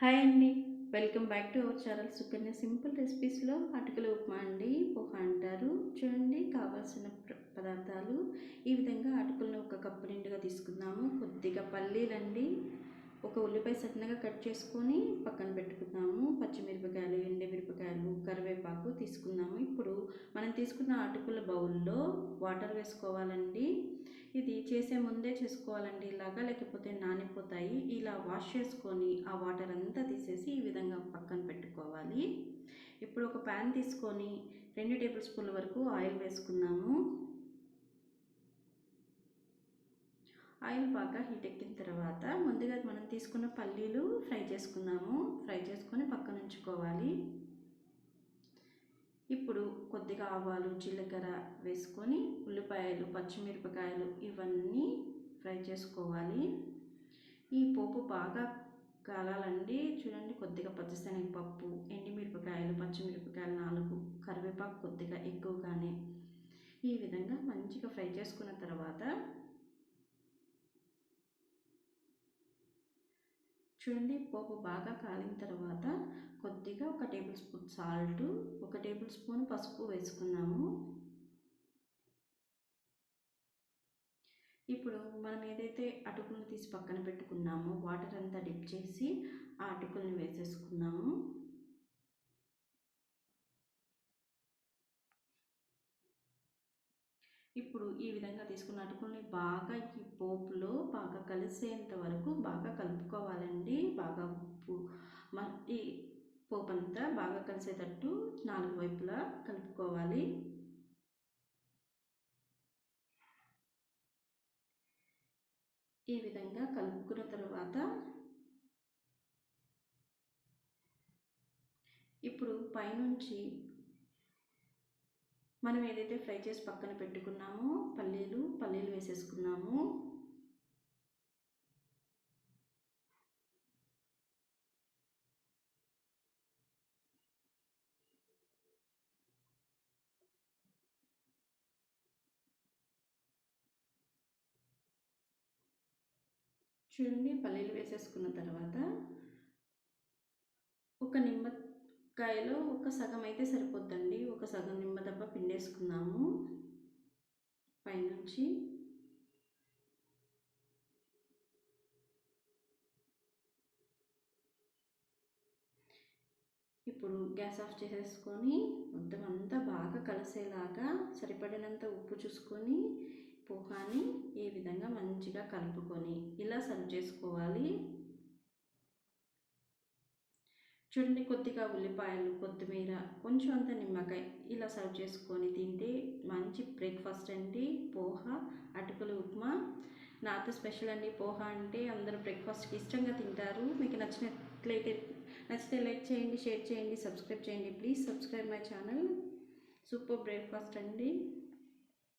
Hi అండి. Welcome back to our channel Sukanya. Simple రెసిపీస్లో అటుకుల ఉప్మా అండి. పోహా అంటారు. చూడండి కావాల్సిన పదార్థాలు. ఈ విధంగా అటుకులను ఒక కప్పు నిండుగా తీసుకుందాము. కొద్దిగా పల్లీలండి. ఒక ఉల్లిపాయ సన్నగా కట్ చేసుకొని పక్కన పెట్టుకుందాము. పచ్చిమిరపకాయలు ఎండుమిరపకాయలు కరివేపాకు తీసుకుందాము. ఇప్పుడు మనం తీసుకున్న అటుకుల బౌల్లో వాటర్ వేసుకోవాలండి. ఇది చేసే ముందే చేసుకోవాలండి ఇలాగా లేకపోతే నానిపోతాయి. ఇలా వాష్ చేసుకొని ఆ వాటర్ అంతా తీసేసి ఈ విధంగా పక్కన పెట్టుకోవాలి. ఇప్పుడు ఒక ప్యాన్ తీసుకొని రెండు టేబుల్ స్పూన్ల వరకు ఆయిల్ వేసుకుందాము. ఆయిల్ బాగా హీట్ ఎక్కిన తర్వాత ముందుగా మనం తీసుకున్న పల్లీలు ఫ్రై చేసుకుందాము. ఫ్రై చేసుకొని పక్కన ఉంచుకోవాలి. ఇప్పుడు కొద్దిగా ఆవాలు జీలకర్ర వేసుకొని ఉల్లిపాయలు పచ్చిమిరపకాయలు ఇవన్నీ ఫ్రై చేసుకోవాలి. ఈ పోపు బాగా కాలాలండి. చూడండి కొద్దిగా పచ్చిశనగపప్పు ఎండిమిరపకాయలు పచ్చిమిరపకాయలు నాలుగు కరివేపాకు కొద్దిగా ఎక్కువగానే ఈ విధంగా మంచిగా ఫ్రై చేసుకున్న తర్వాత చూడండి పోపు బాగా కాలిన తర్వాత కొద్దిగా ఒక టేబుల్ స్పూన్ సాల్ట్ ఒక టేబుల్ స్పూన్ పసుపు వేసుకున్నాము. ఇప్పుడు మనం ఏదైతే అటుకులను తీసి పక్కన పెట్టుకున్నామో వాటర్ అంతా డిప్ చేసి ఆ అటుకుల్ని వేసేసుకున్నాము. ఇప్పుడు ఈ విధంగా తీసుకున్న అటుకుల్ని బాగా ఈ పోపులో బాగా కలిసేంత వరకు బాగా కలుపుకోవాలండి. బాగా ఉప్పు మ ఈ పోపు అంతా బాగా కలిసేటట్టు నాలుగు వైపులా కలుపుకోవాలి. ఈ విధంగా కలుపుకున్న తర్వాత ఇప్పుడు పైనుంచి మనం ఏదైతే ఫ్రై చేసి పక్కన పెట్టుకున్నామో పల్లీలు పల్లీలు వేసేసుకున్నాము. చూడండి పల్లీలు వేసేసుకున్న తర్వాత ఒక నిమ్మకాయలో ఒక సగం అయితే సరిపోద్దండి. ఒక సగం నిమ్మ దెబ్బ పిండేసుకున్నాము. పైనుంచి ఇప్పుడు గ్యాస్ ఆఫ్ చేసేసుకొని మొత్తం అంతా బాగా కలిసేలాగా సరిపడినంత ఉప్పు చూసుకొని పోహాని ఈ విధంగా మంచిగా కలుపుకొని ఇలా సర్వ్ చేసుకోవాలి. చూడండి కొద్దిగా ఉల్లిపాయలు కొత్తిమీర కొంచెం అంత నిమ్మకాయ ఇలా సర్వ్ చేసుకొని తింటే మంచి బ్రేక్ఫాస్ట్ అండి. పోహా అటుకులు ఉప్మా. నాతో స్పెషల్ అండి పోహా అంటే అందరూ బ్రేక్ఫాస్ట్కి ఇష్టంగా తింటారు. మీకు నచ్చినట్లయితే నచ్చితే లైక్ చేయండి షేర్ చేయండి సబ్స్క్రైబ్ చేయండి. Please subscribe my channel. Super breakfast అండి.